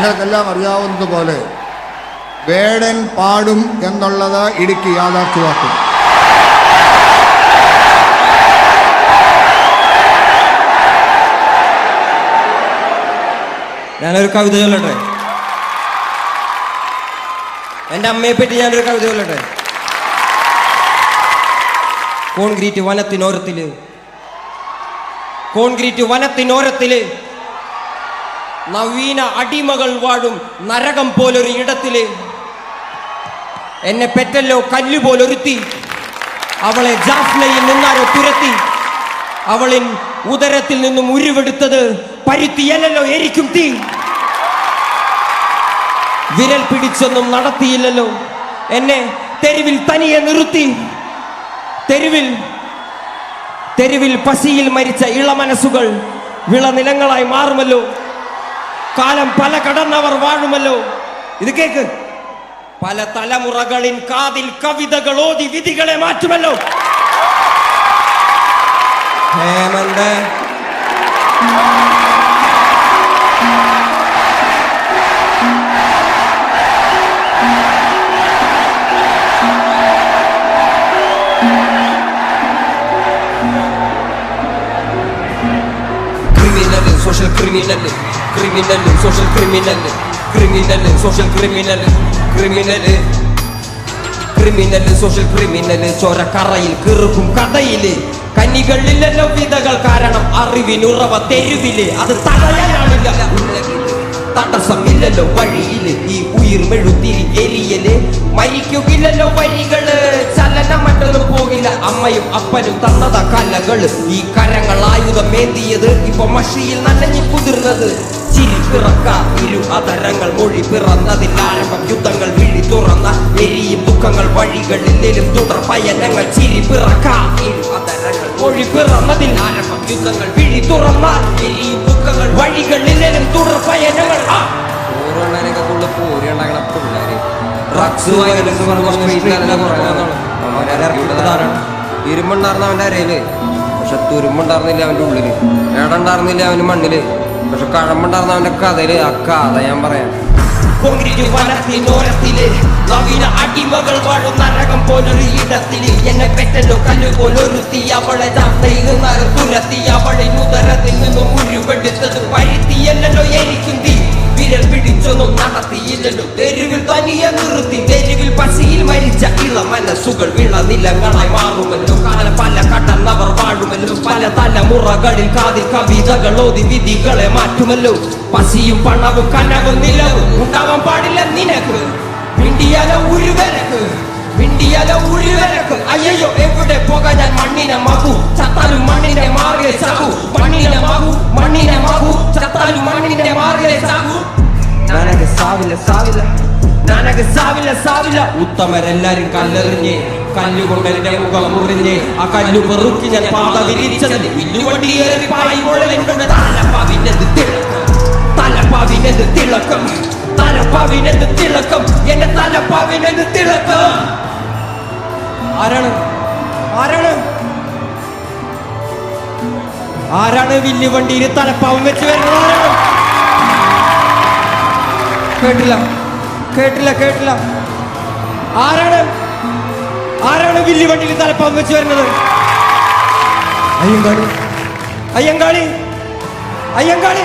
നിങ്ങൾക്കെല്ലാം അറിയാവുന്നതുപോലെ വേടൻ പാടും എന്നുള്ളത് ഇടുക്കി യാഥാർത്ഥ്യമാക്കും ഞാനൊരു കവിത ചൊല്ലട്ടെ? എന്റെ അമ്മയെ പറ്റി ഞാനൊരു കവിത ചൊല്ലട്ടെ? കോൺക്രീറ്റ് വനത്തിനോരത്തിൽ. കോൺക്രീറ്റ് വനത്തിനോരത്തിൽ നവീന അടിമകൾ വാഴും നരകം പോലൊരു ഇടത്തിൽ. എന്നെ പെറ്റല്ലോ കല്ല് പോലൊരുത്തി. അവളെ ജാഫ്നയിൽ നിന്നാരോ തുരത്തി. അവളിൻ ഉദരത്തിൽ നിന്നും ഉരുവെടുത്തത് പരുത്തിയല്ലോ എരിക്കും തീ. വിരൽ പിടിച്ചൊന്നും നടത്തിയില്ലല്ലോ. എന്നെ തെരുവിൽ തനിയെ നിർത്തി. തെരുവിൽ തെരുവിൽ പശിയിൽ മരിച്ച ഇളമനസ്സുകൾ വിളനിലങ്ങളായി മാറുമല്ലോ. കാലം പല കടന്നവർ വാഴുമല്ലോ. ഇത് കേക്ക്. പല തലമുറകളിൻ കാതിൽ കവിതകൾ ഓതി വിധികളെ മാറ്റുമല്ലോ. Hemant. Social criminal criminal social criminal criminal social criminal criminal criminal social criminal ചോരക്കറയിൽ കിറുക്കും കഥയിൽ. കന്നികളില്ലല്ലോ വിധകൾ കാരണം അറിവിനുറവ തെരുവിൽ. അത് തടയാനാണില്ല തടസ്സമില്ലല്ലോ വഴിയിൽ. ഈ ഉയിർ മെഴുത്തിരി എരിയൽ മരിക്കുകില്ലല്ലോ വഴികൾ ചലനം മറ്റൊന്നും പോകില്ല. അമ്മയും അപ്പനും തന്നത കലകൾ. ഈ കരങ്ങളായി മേന്തിയത് ഇപ്പൊ മഷിയിൽ നനഞ്ഞു കുതിർന്നത്. ചിരി പിറക്ക ഇരു അതരങ്ങൾ മൊഴി പിറന്നതിൽ ആരംഭം യുദ്ധങ്ങൾ വിഴി തുറന്ന എരിയും ദുഃഖങ്ങൾ വഴികളിലും തുടർ പയനങ്ങൾ ചിരി പിറക്ക ഇരു അതരങ്ങൾ മൊഴി പിറന്നതിൽ ആരംഭം യുദ്ധങ്ങൾ വിഴി തുറന്ന എരിയും ദുഃഖങ്ങൾ വഴികളിലും തുടർ പയനങ്ങൾ. അവന്റെ അരയിൽ. പക്ഷെ തുരുമ്പുണ്ടായിരുന്നില്ല അവന്റെ ഉള്ളിൽ. ഏടുണ്ടായിരുന്നില്ല അവന് മണ്ണിൽ. പക്ഷെ കഴമ്പുണ്ടായിരുന്ന അവന്റെ കഥയിൽ ആ കഥ ഞാൻ പറയാം. കോൺക്രീറ്റ് നവീന അടിമകൾ തനിയെ നിർത്തി. തെരുവിൽ പശിയിൽ മരിച്ച ഇള മനസ്സുകൾ വിളനിലങ്ങളായി മാറുമല്ലോ കാല പല കടന്നവർ വാഴുമല്ലോ പല തലമുറകളിൽ കാതിൽ കവിതകൾ ഓതി വിധികളെ മാറ്റുമല്ലോ പശിയും പണവും കനവും നിലവും ഉണ്ടാവാൻ പാടില്ല നിനക്ക്. മിണ്ടിയാലോ ഉരുവരക്ക് മിണ്ടിയാലോ ഉരുവരക്ക്. അയ്യോ എവിടെ പോകാൻ ഞാൻ മണ്ണിനെ മകു. ചത്താലും മണ്ണിനെ മാറിയ ചാകു. മണ്ണിനെ മകു മണ്ണിനെ മകു. ചത്താലും മണ്ണിനെ മാറിയ ചാകു. നാനക സാവില്ല സാവില്ല. നാനക സാവില്ല സാവില്ല. ഉത്തമരെല്ലാരും കല്ലെറിഞ്ഞ് കല്ലുകൊണ്ട് എന്റെ മുഖം മുറിഞ്ഞ് ആ കല്ലു പെറുക്കി ഞാൻ പാത വിരിച്ചത് എന്റെ തലപ്പാവിനത് തിളക്കം. തലപ്പാവിനത് തിളക്കം. തലപ്പാവിനത് തിളക്കം. എന്റെ തലപ്പാവിനത് തിളക്കം. ആരാണ്? ആരാണ്? ആരാണ് വില്ലുവണ്ടിയിൽ തലപ്പാവും വെച്ച് വരുന്നത്? കേട്ടില്ല. കേട്ടില്ല കേട്ടില്ല. ആരാണ്? ആരാണ് വില്ലി വണ്ടിയിൽ തലപ്പാവം വെച്ച് വരുന്നത് അയ്യങ്കാളി. അയ്യങ്കാളി. അയ്യങ്കാളി.